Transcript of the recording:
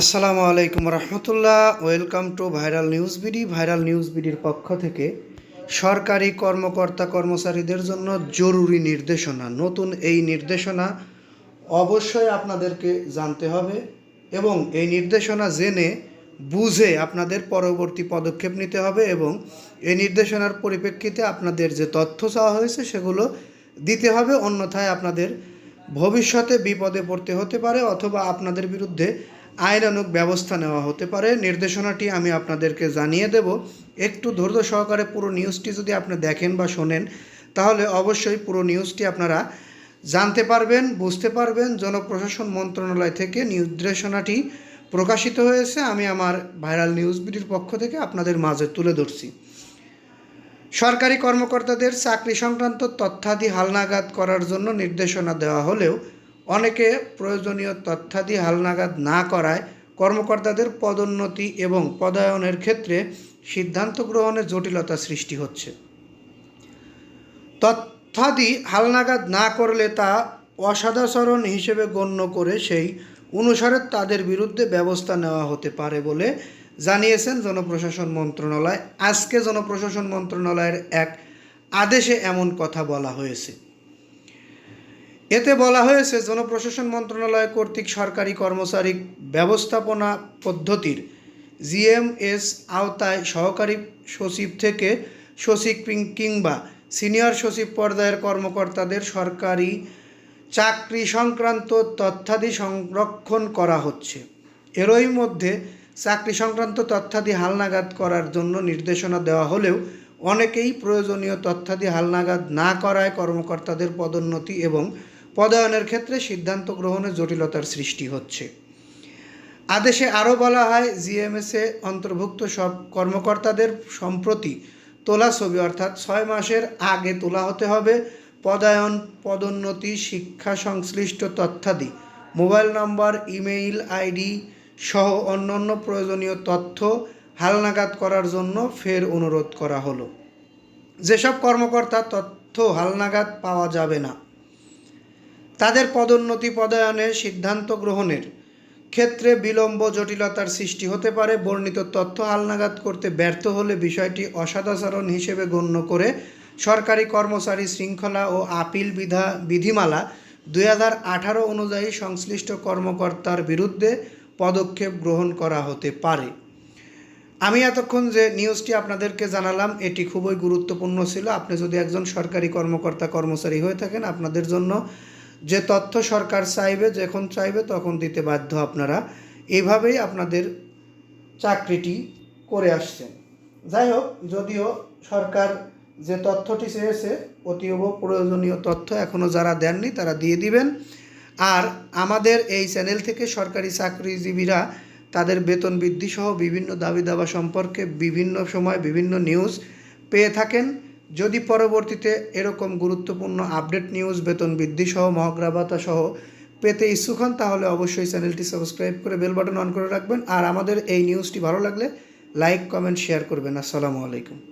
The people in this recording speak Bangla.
আসসালামু আলাইকুম রহমতুল্লাহ। Welcome to viral news BD. Viral news বিডির পক্ষ থেকে সরকারি কর্মকর্তা কর্মচারীদের জন্য জরুরি নির্দেশনা। নতুন এই নির্দেশনা অবশ্যই আপনাদেরকে জানতে হবে এবং এই নির্দেশনা জেনে বুঝে আপনাদের পরবর্তী পদক্ষেপ নিতে হবে এবং এই নির্দেশনার পরিপ্রেক্ষিতে আপনাদের যে তথ্য চাওয়া হয়েছে সেগুলো দিতে হবে। অন্যথায় আপনাদের ভবিষ্যতে বিপদে পড়তে হতে পারে অথবা আপনাদের বিরুদ্ধে আইনানুগ ব্যবস্থা নেওয়া হতে পারে। নির্দেশনাটি আমি আপনাদেরকে জানিয়ে দেব। একটু ধৈর্য সহকারে পুরো নিউজটি যদি আপনি দেখেন বা শোনেন, তাহলে অবশ্যই পুরো নিউজটি আপনারা জানতে পারবেন, বুঝতে পারবেন। জনপ্রশাসন মন্ত্রণালয় থেকে নির্দেশনাটি প্রকাশিত হয়েছে। আমি আমার ভাইরাল নিউজ বিডির পক্ষ থেকে আপনাদের মাঝে তুলে ধরছি। সরকারি কর্মকর্তাদের চাকরি সংক্রান্ত তথ্যাদি হালনাগাদ করার জন্য নির্দেশনা দেওয়া হলেও অনেকে প্রয়োজনীয় তথ্যাদি হালনাগাদ না করায় কর্মকর্তাদের পদোন্নতি এবং পদায়নের ক্ষেত্রে সিদ্ধান্ত গ্রহণে জটিলতা সৃষ্টি হচ্ছে। তথ্যাদি হালনাগাদ না করলে তা অসদাচরণ হিসেবে গণ্য করে সেই অনুসারে তাদের বিরুদ্ধে ব্যবস্থা নেওয়া হতে পারে বলে জানিয়েছেন জনপ্রশাসন মন্ত্রণালয়। আজকে জনপ্রশাসন মন্ত্রণালয়ের এক আদেশে এমন কথা বলা হয়েছে। এতে বলা হয়েছে, জনপ্রশাসন মন্ত্রণালয় কর্তৃক সরকারি কর্মচারী ব্যবস্থাপনা পদ্ধতির জিএমএস আওতায় সহকারী সচিব থেকে সচিব কিংবা সিনিয়র সচিব পর্যায়ের কর্মকর্তাদের সরকারি চাকরি সংক্রান্ত তথ্যাদি সংরক্ষণ করা হচ্ছে। এরই মধ্যে চাকরি সংক্রান্ত তথ্যাদি হালনাগাদ করার জন্য নির্দেশনা দেওয়া হলেও অনেকেই প্রয়োজনীয় তথ্যাদি হালনাগাদ না করায় কর্মকর্তাদের পদোন্নতি এবং পদায়নের ক্ষেত্রে সিদ্ধান্ত গ্রহণে জটিলতার সৃষ্টি হচ্ছে। আদেশে আরও বলা হয়, জিএমএসে অন্তর্ভুক্ত সব কর্মকর্তাদের সম্প্রতি তোলা ছবি, অর্থাৎ ছয় মাসের আগে তোলা হতে হবে পদায়ন, পদোন্নতি, শিক্ষা সংশ্লিষ্ট তথ্যাদি। মোবাইল নম্বর, ইমেইল আইডি সহ অন্যান্য প্রয়োজনীয় তথ্য হালনাগাদ করার জন্য ফের অনুরোধ করা হলো। যেসব কর্মকর্তা তথ্য হালনাগাদ পাওয়া যাবে না তাদের পদোন্নতি পদায়নে সিদ্ধান্ত গ্রহণের ক্ষেত্রে বিলম্ব জটিলতার সৃষ্টি হতে পারে। বর্ণিত তথ্য হালনাগাদ করতে ব্যর্থ হলে বিষয়টি অসদাচরণ হিসেবে গণ্য করে সরকারি কর্মচারী শৃঙ্খলা ও আপিল বিধা বিধিমালা দুই হাজার আঠারো অনুযায়ী সংশ্লিষ্ট কর্মকর্তার বিরুদ্ধে পদক্ষেপ গ্রহণ করা হতে পারে। আমি এতক্ষণ যে নিউজটি আপনাদেরকে জানালাম, এটি খুবই গুরুত্বপূর্ণ ছিল। আপনি যদি একজন সরকারি কর্মকর্তা, কর্মচারী হয়ে থাকেন, আপনাদের জন্য যে তথ্য সরকার চাইবে, যখন চাইবে তখন দিতে বাধ্য আপনারা। এভাবেই আপনাদের চাকরিটি করে আসছেন। যাই হোক, যদিও সরকার যে তথ্যটি চেয়েছে, অতীব প্রয়োজনীয় তথ্য এখনও যারা দেননি তারা দিয়ে দিবেন। আর আমাদের এই চ্যানেল থেকে সরকারি চাকরিজীবীরা তাদের বেতন বৃদ্ধি সহ বিভিন্ন দাবি দাবা সম্পর্কে বিভিন্ন সময় বিভিন্ন নিউজ পেয়ে থাকেন। যদি পরবর্তীতে এরকম গুরুত্বপূর্ণ আপডেট নিউজ, বেতন বৃদ্ধি সহ মহগ্রাবাতা সহ পেতে ইচ্ছুক হন, তাহলে অবশ্যই চ্যানেলটি সাবস্ক্রাইব করে বেল বাটন অন করে রাখবেন। আর আমাদের এই নিউজটি ভালো লাগলে লাইক, কমেন্ট, শেয়ার করবেন। আসসালামু আলাইকুম।